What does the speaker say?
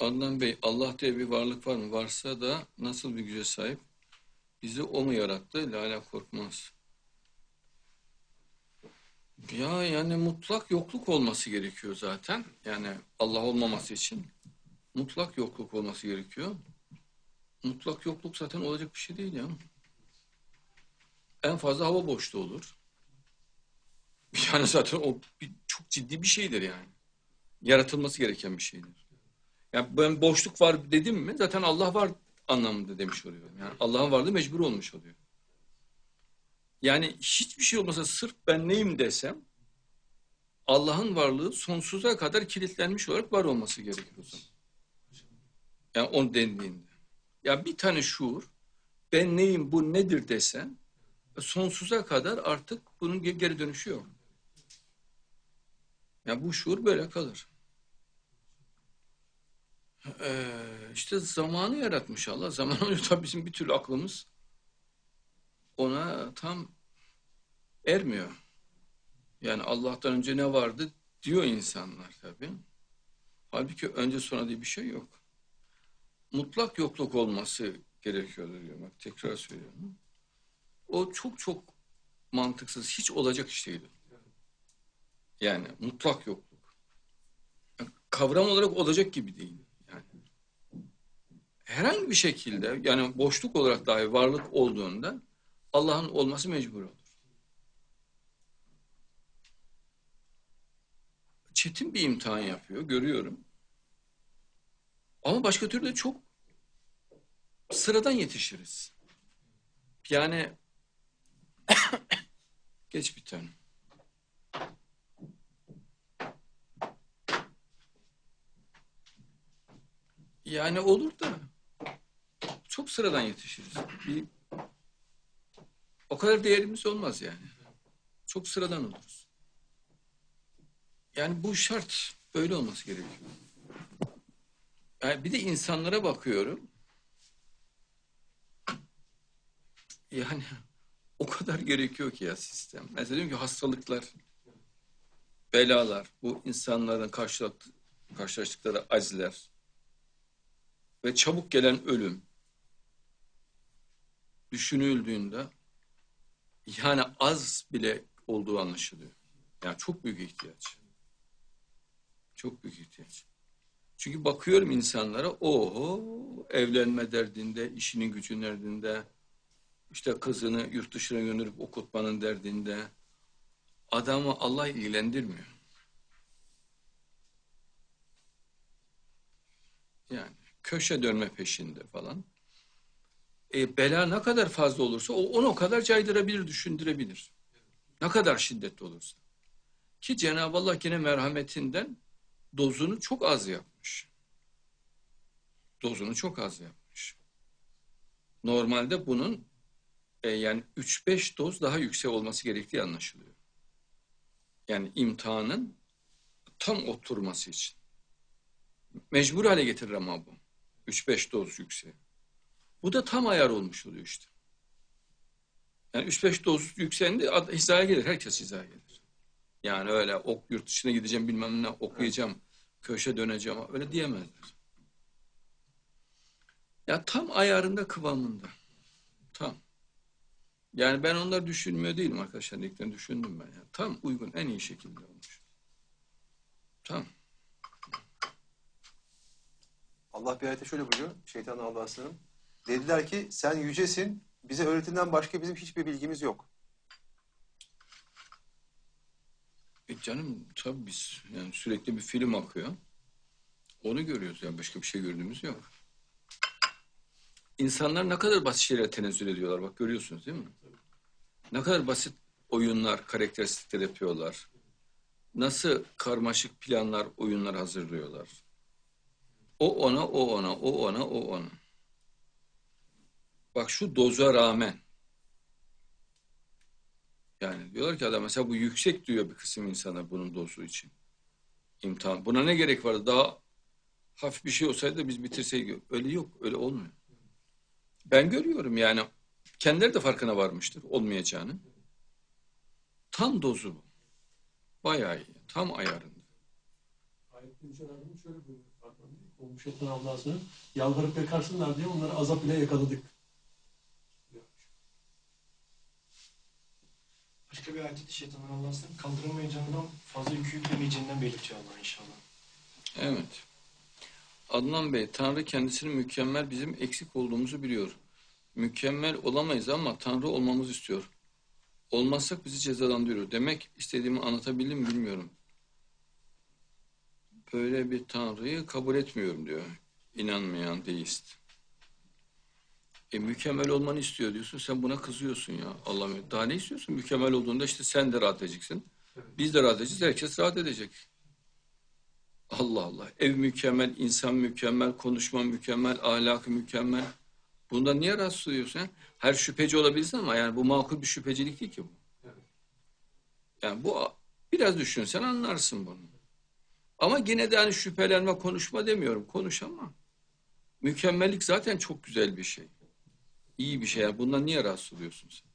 Adnan Bey, Allah diye bir varlık var mı? Varsa da nasıl bir güce sahip? Bizi o mu yarattı? Lala korkmaz. Ya yani mutlak yokluk olması gerekiyor zaten. Yani Allah olmaması için mutlak yokluk olması gerekiyor. Mutlak yokluk zaten olacak bir şey değil ya. En fazla hava boşluğu olur. Yani zaten o bir, çok ciddi bir şeydir yani. Yaratılması gereken bir şeydir. Yani ben boşluk var dedim mi zaten Allah var anlamında demiş oluyorum. Yani Allah'ın varlığı mecbur olmuş oluyor. Yani hiçbir şey olmasa sırf ben neyim desem Allah'ın varlığı sonsuza kadar kilitlenmiş olarak var olması gerekir o zaman. Yani on dendiğinde. Ya bir tane şuur ben neyim bu nedir desen sonsuza kadar artık bunun geri dönüşü yok. Yani bu şuur böyle kalır. Ee, işte zamanı yaratmış Allah. Zaman oluyor tabii bizim bir türlü aklımız ona tam ermiyor. Yani Allah'tan önce ne vardı diyor insanlar tabii. Halbuki önce sonra diye bir şey yok. Mutlak yokluk olması gerekiyor diyor. Bak tekrar söylüyorum. O çok çok mantıksız. Hiç olacak iş değil. Yani mutlak yokluk. Yani kavram olarak olacak gibi değil. Herhangi bir şekilde yani boşluk olarak dahi varlık olduğunda Allah'ın olması mecbur olur. Çetin bir imtihan yapıyor, görüyorum. Ama başka türlü çok sıradan yetişiriz. Yani geç bir tane. Yani olur da sıradan yetişiriz. Bir, o kadar değerimiz olmaz yani. Çok sıradan oluruz. Yani bu şart böyle olması gerekiyor. Yani bir de insanlara bakıyorum. Yani o kadar gerekiyor ki ya sistem. Mesela diyorum ki hastalıklar, belalar, bu insanların karşılaştıkları acziler ve çabuk gelen ölüm düşünüldüğünde yani az bile olduğu anlaşılıyor. Yani çok büyük ihtiyaç. Çok büyük ihtiyaç. Çünkü bakıyorum insanlara oho evlenme derdinde, işinin gücün derdinde, işte kızını yurt dışına gönderip okutmanın derdinde. Adamı Allah ilgilendirmiyor. Yani köşe dönme peşinde falan. E, bela ne kadar fazla olursa o, onu o kadar caydırabilir, düşündürebilir. Ne kadar şiddetli olursa. Ki Cenab-ı Allah yine merhametinden dozunu çok az yapmış. Dozunu çok az yapmış. Normalde bunun e, yani 3-5 doz daha yüksek olması gerektiği anlaşılıyor. Yani imtihanın tam oturması için. Mecbur hale getirir ama bu. 3-5 doz yüksek. Bu da tam ayar olmuş oluyor işte. Yani 3-5 doz yükseldi hizaya gelir. Herkes hizaya gelir. Yani öyle ok, yurt dışına gideceğim bilmem ne okuyacağım. Köşe döneceğim. Öyle diyemezler. Ya tam ayarında kıvamında. Tam. Yani ben onlar düşünmüyor değilim arkadaşlar. Dediklerini düşündüm ben. Yani. Tam uygun, en iyi şekilde olmuş. Tam. Allah bir ayette şöyle buyuruyor. Şeytan Allah'a sığınırım. Dediler ki sen yücesin. Bize öğretinden başka bizim hiçbir bilgimiz yok. E canım tabii biz yani sürekli bir film akıyor. Onu görüyoruz yani başka bir şey gördüğümüz yok. İnsanlar ne kadar basit şeylere tenezzül ediyorlar bak görüyorsunuz değil mi? Ne kadar basit oyunlar, karakteristikler yapıyorlar. Nasıl karmaşık planlar, oyunlar hazırlıyorlar. O ona, o ona, o ona, o ona. Bak şu doza rağmen yani diyorlar ki adam mesela bu yüksek diyor bir kısım insana bunun dozu için. İmtihan. Buna ne gerek vardı? Daha hafif bir şey olsaydı biz bitirseydik. Öyle yok. Öyle olmuyor. Ben görüyorum yani kendileri de farkına varmıştır olmayacağını. Tam dozu bu. Bayağı iyi. Tam ayarında. Yüce Rabbimiz şöyle buyuruyor. Olmuş şeytan Allah'ını yalvarıp yakarsınlar diye onları azap ile yakaladık. Başka bir ayette de şeytanın Allah'ın kaldıramayacağından fazla yükü yüklemeyeceğinden belirtiyor Allah inşallah. Evet. Adnan Bey, Tanrı kendisinin mükemmel bizim eksik olduğumuzu biliyor. Mükemmel olamayız ama Tanrı olmamızı istiyor. Olmazsak bizi cezalandırıyor. Demek istediğimi anlatabildim mi bilmiyorum. Böyle bir Tanrı'yı kabul etmiyorum diyor. İnanmayan deist. E mükemmel olmanı istiyor diyorsun. Sen buna kızıyorsun ya. Allah'ım daha ne istiyorsun? Mükemmel olduğunda işte sen de rahat edeceksin. Biz de rahat edeceğiz. Herkes rahat edecek. Allah Allah. Ev mükemmel, insan mükemmel, konuşma mükemmel, ahlakı mükemmel. Bundan niye rahatsız oluyorsun? Her şüpheci olabilirsin ama yani bu makul bir şüphecilik değil ki bu. Yani bu biraz düşünsen anlarsın bunu. Ama yine de hani şüphelenme, konuşma demiyorum. Konuş ama. Mükemmellik zaten çok güzel bir şey. İyi bir şey. Bundan niye rahatsız oluyorsun sen?